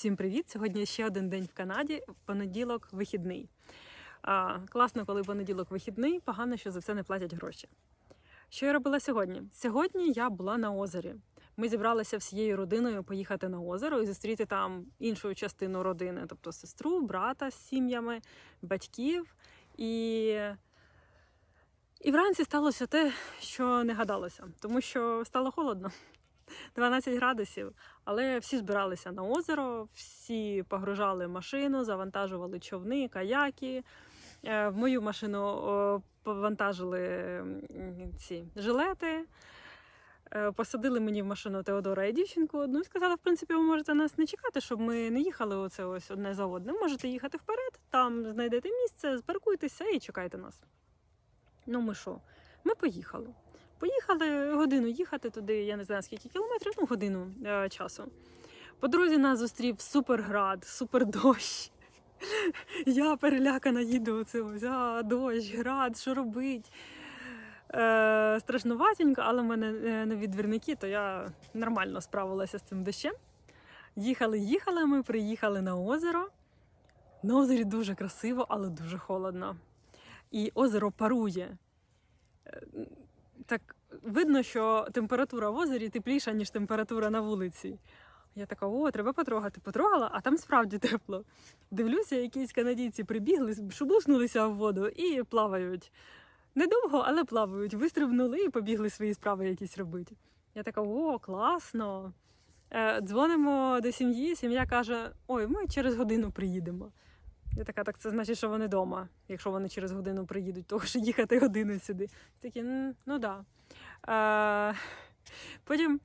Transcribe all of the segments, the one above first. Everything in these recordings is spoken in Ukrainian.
Всім привіт! Сьогодні ще один день в Канаді. Понеділок вихідний. А, класно, коли понеділок вихідний, погано, що за це не платять гроші. Що я робила сьогодні? Сьогодні я була на озері. Ми зібралися всією родиною поїхати на озеро і зустріти там іншу частину родини, тобто сестру, брата з сім'ями, батьків. І, і вранці сталося те, що не гадалося, тому що стало холодно. 12 градусів, але всі збиралися на озеро, всі погружали машину, завантажували човни, каяки. Е, В мою машину повантажили ці жилети. Е, Посадили мені в машину Теодора і дівчинку одну і сказали, в принципі, ви можете нас не чекати, щоб ми не їхали оце ось одне за одним. Можете їхати вперед, там знайдете місце, спаркуйтеся і чекайте нас. Ну, ми що? Ми поїхали. Поїхали годину їхати туди, я не знаю скільки кілометрів, ну годину е, часу. По дорозі нас зустрів суперград, супердощ. Я перелякана їду ось, а, дощ, град, що робить. Е, страшнуватенько, але в мене е, нові двірники, то я нормально справилася з цим дощем. Їхали, їхали, ми приїхали на озеро. На озері дуже красиво, але дуже холодно. І озеро парує. Так видно, що температура в озері тепліша, ніж температура на вулиці. Я така, о, треба потрогати. Потрогала, а там справді тепло. Дивлюся, якісь канадійці прибігли, шубуснулися в воду і плавають. Недовго, але плавають. Вистрибнули і побігли свої справи якісь робити. Я така, о, класно. Е, дзвонимо до сім'ї. Сім'я каже: Ой, ми через годину приїдемо. Я така, так це значить, що вони вдома, якщо вони через годину приїдуть, тому що їхати годину сюди. Такі, «М, ну да. Е, потім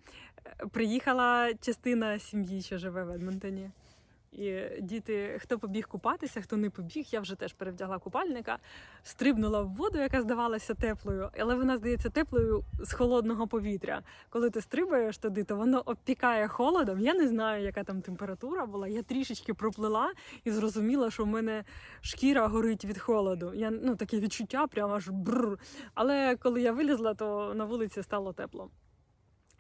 приїхала частина сім'ї, що живе в Едмонтоні. І діти, хто побіг купатися, хто не побіг, я вже теж перевдягла купальника, стрибнула в воду, яка здавалася теплою, але вона здається теплою з холодного повітря. Коли ти стрибаєш туди, то воно обпікає холодом. Я не знаю, яка там температура була. Я трішечки проплила і зрозуміла, що в мене шкіра горить від холоду. Я ну таке відчуття, прямо аж бррр. Але коли я вилізла, то на вулиці стало тепло.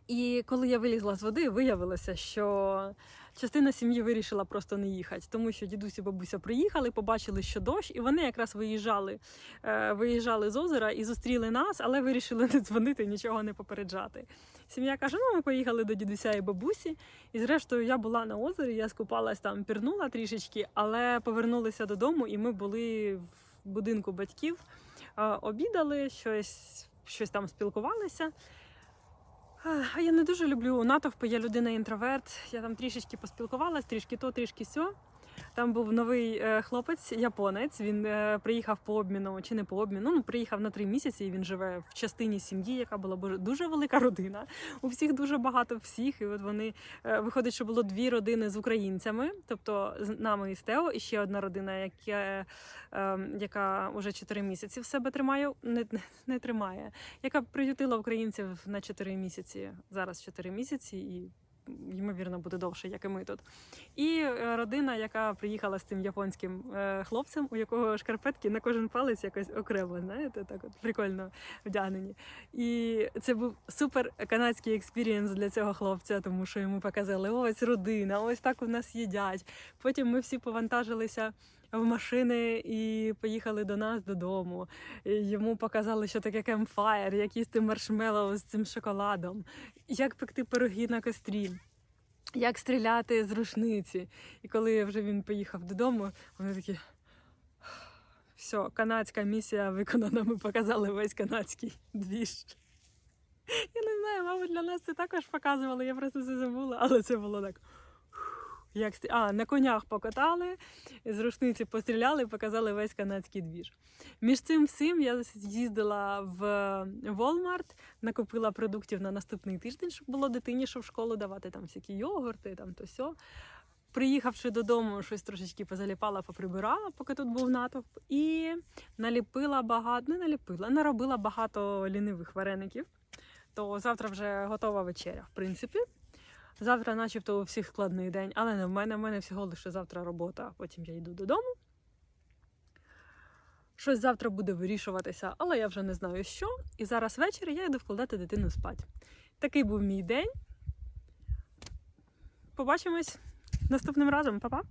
І коли я вилізла з води, виявилося, що частина сім'ї вирішила просто не їхати, тому що дідусь і бабуся приїхали, побачили, що дощ, і вони якраз виїжджали, е, виїжджали з озера і зустріли нас, але вирішили не дзвонити, нічого не попереджати. Сім'я каже: ну ми поїхали до дідуся і бабусі. І зрештою я була на озері, я скупалась там, пірнула трішечки, але повернулися додому, і ми були в будинку батьків, е, обідали, щось, щось там спілкувалися. А я не дуже люблю натовпи, я людина інтроверт. Я там трішечки поспілкувалась, трішки то, трішки сьо. Там був новий е, хлопець, японець. Він е, приїхав по обміну чи не по обміну. Ну приїхав на три місяці. і Він живе в частині сім'ї, яка була дуже велика родина. У всіх дуже багато всіх. І от вони е, виходить, що було дві родини з українцями, тобто з нами і з Тео, і ще одна родина, яка, яка вже чотири місяці в себе тримає, не, не тримає, яка приютила українців на чотири місяці. Зараз чотири місяці і. Ймовірно, буде довше, як і ми тут. І е, родина, яка приїхала з цим японським е, хлопцем, у якого шкарпетки на кожен палець якось окремо, знаєте, так от прикольно вдягнені. І це був супер канадський експірієнс для цього хлопця, тому що йому показали ось родина, ось так у нас їдять. Потім ми всі повантажилися. В машини і поїхали до нас додому. Йому показали, що таке кемфаєр, як їсти маршмеллоу з цим шоколадом, як пекти пироги на кострі, як стріляти з рушниці. І коли вже він поїхав додому, вони такі. Все, канадська місія виконана, ми показали весь канадський двіж. Я не знаю, мабуть, для нас це також показували, я просто це забула, але це було так. Як а, на конях покатали, з рушниці постріляли, показали весь канадський двіж. Між цим всім я з'їздила в Walmart, накупила продуктів на наступний тиждень, щоб було дитині, що в школу давати там всякі йогурти, там то сьо. Приїхавши додому, щось трошечки позаліпала, поприбирала, поки тут був натовп, і наліпила багато, не наліпила, наробила багато лінивих вареників. То завтра вже готова вечеря, в принципі. Завтра, начебто, у всіх складний день, але не в мене. В мене всього лише завтра робота, потім я йду додому. Щось завтра буде вирішуватися, але я вже не знаю що. І зараз ввечері я йду вкладати дитину спати. Такий був мій день. Побачимось. наступним разом. Па-па!